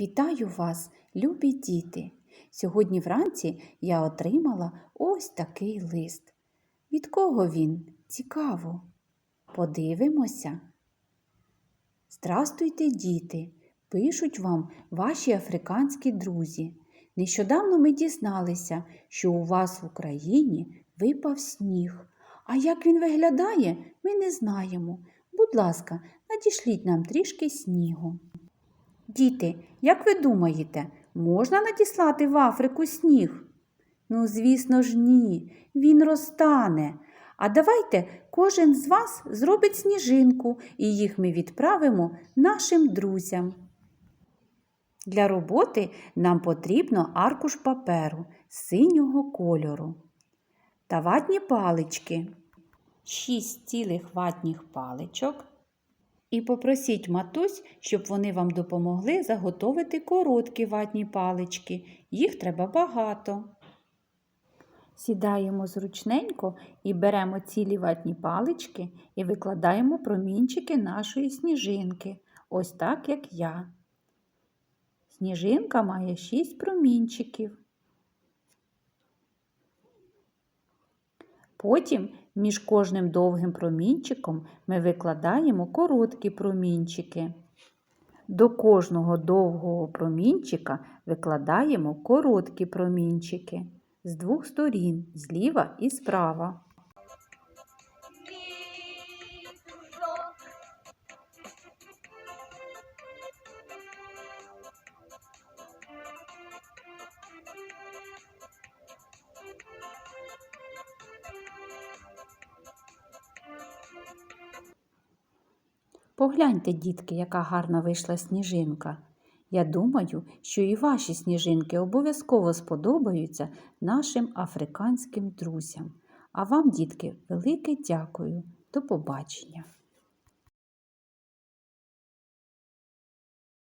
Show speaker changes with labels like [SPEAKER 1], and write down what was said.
[SPEAKER 1] Вітаю вас, любі діти! Сьогодні вранці я отримала ось такий лист. Від кого він? Цікаво. Подивимося. Здрастуйте, діти! Пишуть вам ваші африканські друзі. Нещодавно ми дізналися, що у вас в Україні випав сніг. А як він виглядає, ми не знаємо. Будь ласка, надішліть нам трішки снігу. Діти, як ви думаєте, можна надіслати в Африку сніг? Ну, звісно ж, ні, він розтане. А давайте кожен з вас зробить сніжинку, і їх ми відправимо нашим друзям. Для роботи нам потрібно аркуш паперу синього кольору та ватні палички, шість цілих ватних паличок. І попросіть матусь, щоб вони вам допомогли заготовити короткі ватні палички. Їх треба багато. Сідаємо зручненько і беремо цілі ватні палички і викладаємо промінчики нашої сніжинки. Ось так, як я. Сніжинка має шість промінчиків. Потім між кожним довгим промінчиком ми викладаємо короткі промінчики. До кожного довгого промінчика викладаємо короткі промінчики з двох сторін, зліва і справа. Погляньте, дітки, яка гарна вийшла сніжинка. Я думаю, що і ваші сніжинки обов'язково сподобаються нашим африканським друзям. А вам, дітки, велике дякую. До побачення!